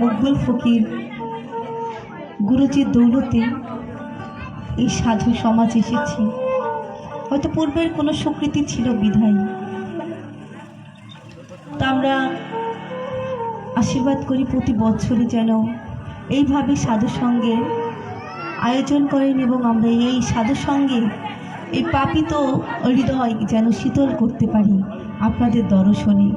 মকবুল ফকির গুরুজির দৌলতে এই সাধু সমাজ এসেছি। হয়তো পূর্বের কোনো স্বীকৃতি ছিল বিধায়। তা আমরা আশীর্বাদ করি প্রতি বছরই যেন এইভাবে সাধু সঙ্গে আয়োজন করেন এবং আমরা এই সাধু সঙ্গে এই পাপিত হৃদয় যেন শীতল করতে পারি। আপনাদের দর্শনে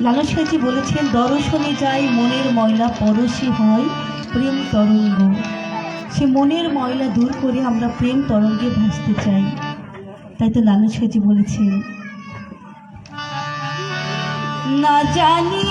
লালন সাহেবজি বলেছেন, দর্শনে যাই মনের ময়লা, পরশি হয় প্রেম তরঙ্গ। সে মনের ময়লা দূর করে আমরা প্রেম তরঙ্গে ভাসতে চাই। তাই তো লালন সাহেবজি বলেছেন। না জানি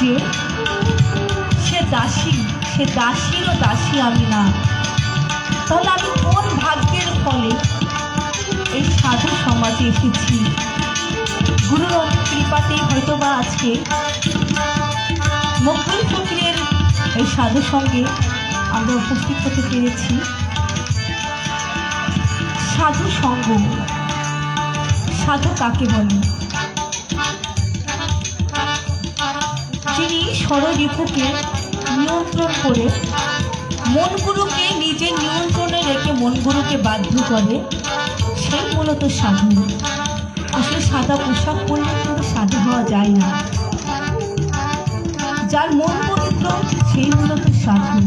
যে সে দাসী, সে দাসীরও দাসী আমি না। তাহলে আমি কোন ভাগ্যের ফলে এই সাধু সমাজে এসেছি? গুরুর কৃপাতেই হয়তো বা আজকে মকবুল ফকিরের এই সাধু সঙ্গে আমরা উপস্থিত হতে পেরেছি। সাধু সঙ্গ, সাধু কাকে বলে? ষড়রিপুকে নিয়ন্ত্রণ করে মনগুরুকে নিজের নিয়ন্ত্রণে রেখে মনগুরুকে বাধ্য করে, সেই মূলত সাধু আসলে সাদা পোশাক পরলে কিন্তু সাধু হওয়া যায় না। যার মন পবিত্র, সেই মূলত সাধু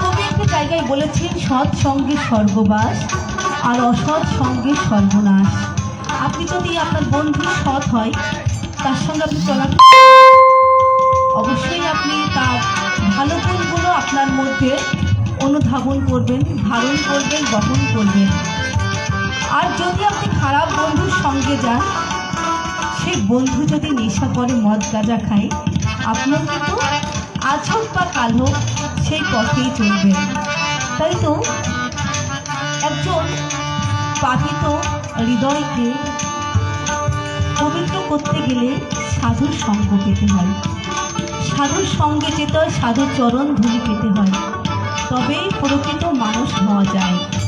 কবি একটা জায়গায় বলেছেন, সৎ সঙ্গে স্বর্গবাস আর অসৎ সঙ্গে সর্বনাশ আপনি যদি আপনার বন্ধু সৎ হয় তার সঙ্গে আপনি চলা অবশ্যই আপনি তার ভালো গুণগুলো আপনার মধ্যে অনুধাবন করবেন, ধারণ করবেন, বহন করবেন। আর যদি আপনি খারাপ বন্ধুর সঙ্গে যান, সেই বন্ধু যদি নেশা করে, মদ গাঁজা খায়, আপনার কিন্তু আজ হোক বা কাল হোক সেই পথেই চলবেন তাই তো একজন পাপিত হৃদয়কে পবিত্র করতে গেলে সাধুর সঙ্গ পেতে হয়। সাধুর সঙ্গে যেতে হয়, সাধুর চরণ ধুলি পেতে হয়। তবেই প্রকৃত মানুষ হওয়া যায়।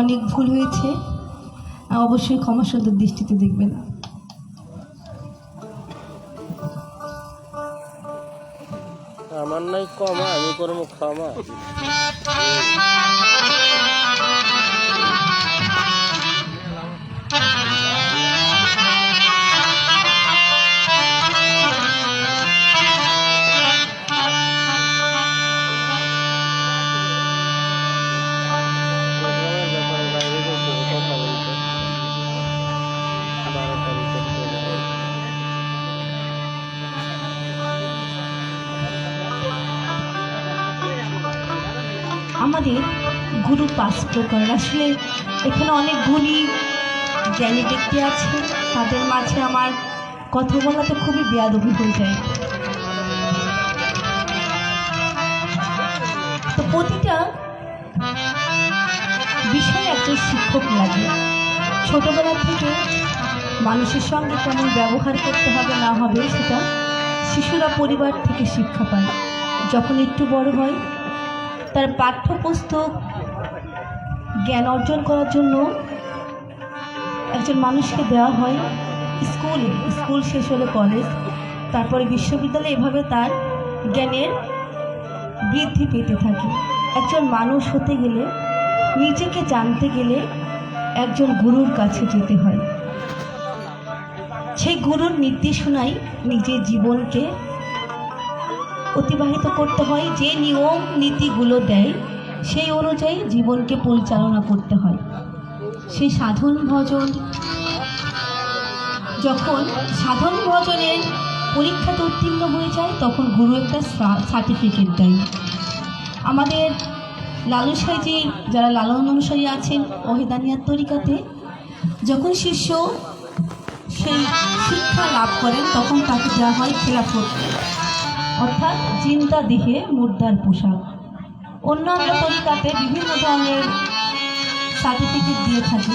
অনেক ভুল হয়েছে। অবশ্যই ক্ষমা সুন্দর দৃষ্টিতে দেখবেন। আমার নাই কমা আমি করব ক্ষমা। আমাদের গুরু পাস করেন। আসলে এখানে অনেক গুণী জ্ঞানী ব্যক্তি আছে। তাদের মাঝে আমার কথা বলাতে খুবই বেয়াদবি হয়ে যায়। তো প্রতিটা বিষয়ে একজন শিক্ষক লাগে। ছোটবেলা থেকে মানুষের সঙ্গে কেমন ব্যবহার করতে হবে, না হবে, সেটা শিশুরা পরিবার থেকে শিক্ষা পায়। যখন একটু বড় হয় তার পাঠ্যপুস্তক জ্ঞান অর্জন করার জন্য একজন মানুষকে দেওয়া হয়। স্কুল স্কুল শেষ হলে কলেজ। তারপরে বিশ্ববিদ্যালয়ে এভাবে তার জ্ঞানের বৃদ্ধি পেতে থাকে। একজন মানুষ হতে গেলে, নিজেকে জানতে গেলে একজন গুরুর কাছে যেতে হয়। সেই গুরুর নির্দেশনায় নিজের জীবনকে অতিবাহিত করতে হয়, যে নিয়ম নীতিগুলো দেয়, সেই অনুযায়ী জীবনকে পরিচালনা করতে হয়। সেই সাধন ভজন, যখন সাধন ভজনের পরীক্ষাতে উত্তীর্ণ হয়ে যায়, তখন গুরু একটা সার্টিফিকেট দেয়। আমাদের লালু সাইজি যারা লালন অনুসারী আছেন ওহেদানিয়ার তরিকাতে, যখন শিষ্য সেই শিক্ষা লাভ করেন, তখন তাকে দেওয়া হয় খেলাফত। অর্থাৎ চিন্তা দেহে মুদ্রার পোশাক। অন্যান্য তরিকাতে বিভিন্ন ধরনের সার্টিফিকেট দিয়ে থাকে।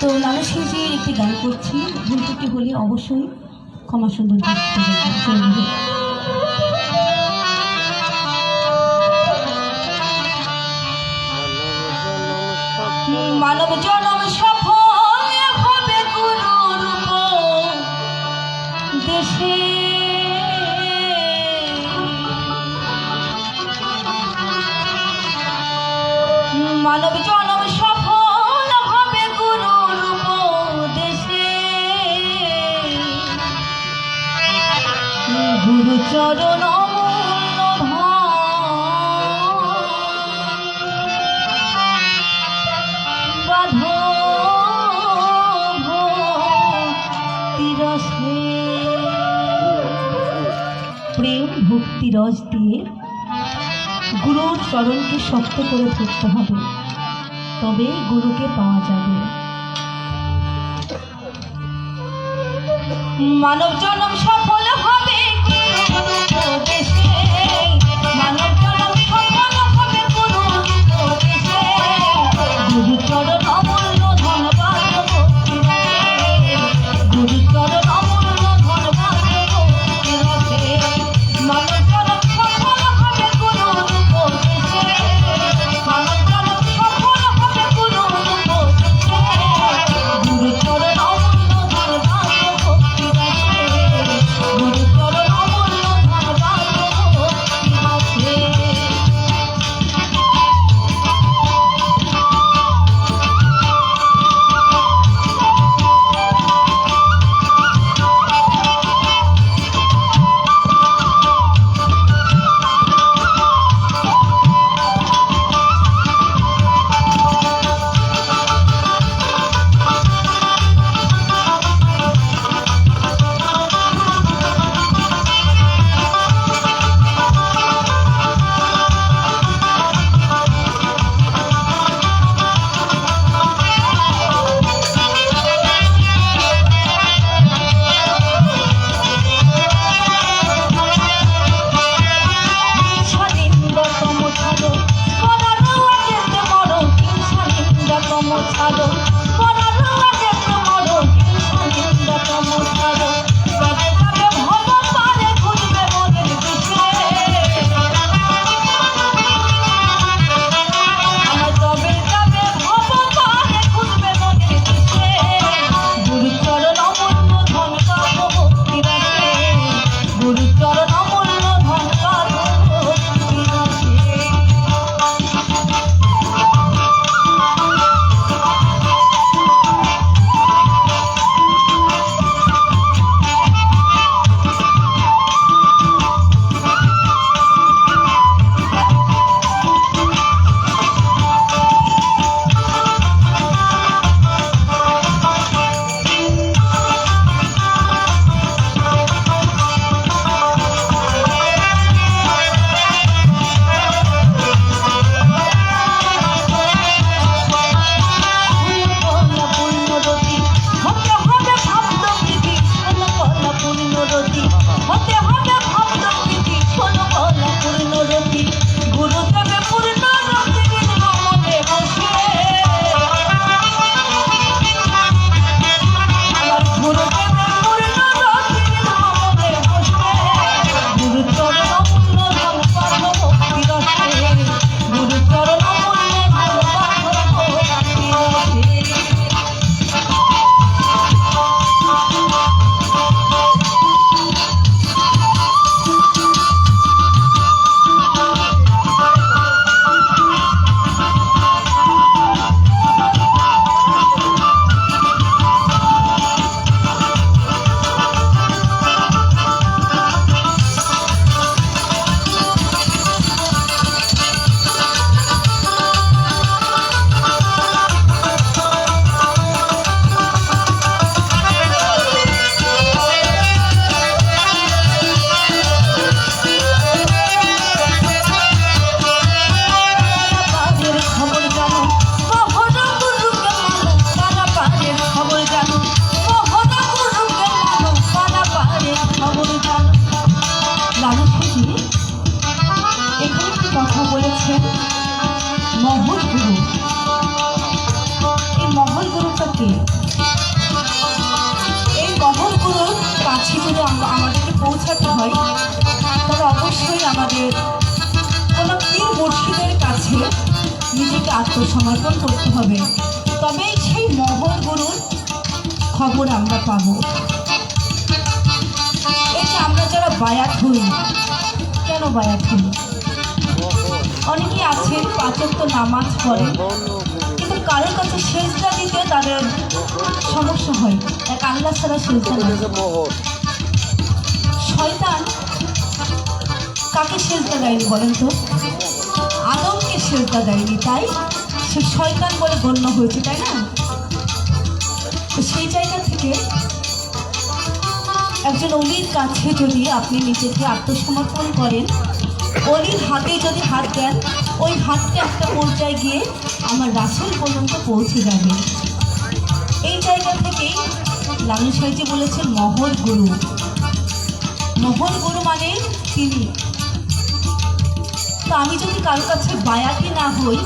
তো লালু সাইজির একটি গান করছি ভুল ত্রুটি হলে অবশ্যই ক্ষমা সুন্দর। মানব জনম চরণকে শক্ত করে ধরতে হবে। তবে গুরুকে পাওয়া যাবে। মানব জনম সফল হয়, তবে অবশ্যই আমাদের কোনো পীর মুর্শিদের কাছে নিজেকে আত্মসমর্পণ করতে হবে। তবেই সেই মহর গুরুর খবর আমরা পাবো। এই যে আমরা যারা বায়াত হই কেন বায়াত হই অনেকেই আছেন, পাচক তো নামাজ পড়েন, কিন্তু কারোর কাছে সেজদা দিতে তাদের সমস্যা হয়। এক আল্লাহ ছাড়া সেজদা কাকে সেজদা দেয়নি বলেন তো? আদমকে সেজদা দেয়নি, তাই? সে শয়তান বলে গণ্য হয়েছে, তাই না? তো সেই জায়গা থেকে একজন অলির কাছে যদি আপনি নিজেকে আত্মসমর্পণ করেন, অলির হাতে যদি হাত দেন, ওই হাতটা একটা পর্যায়ে গিয়ে আমার রাসুল পর্যন্ত পৌঁছে যাবে। এই জায়গা থেকেই লালু সাহেজি বলেছেন, মহর গুরু। মোহন গুরু মানে তিনি। আমি যদি কারও কাছে বায়াতি না হই,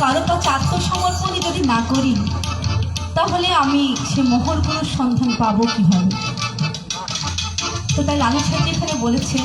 কারও কাছে আত্মসমর্পণই যদি না করি, তাহলে আমি সে মোহরগুলোর সন্ধান পাবো কীভাবে? তো তাই লালু সাহেব এখানে বলেছেন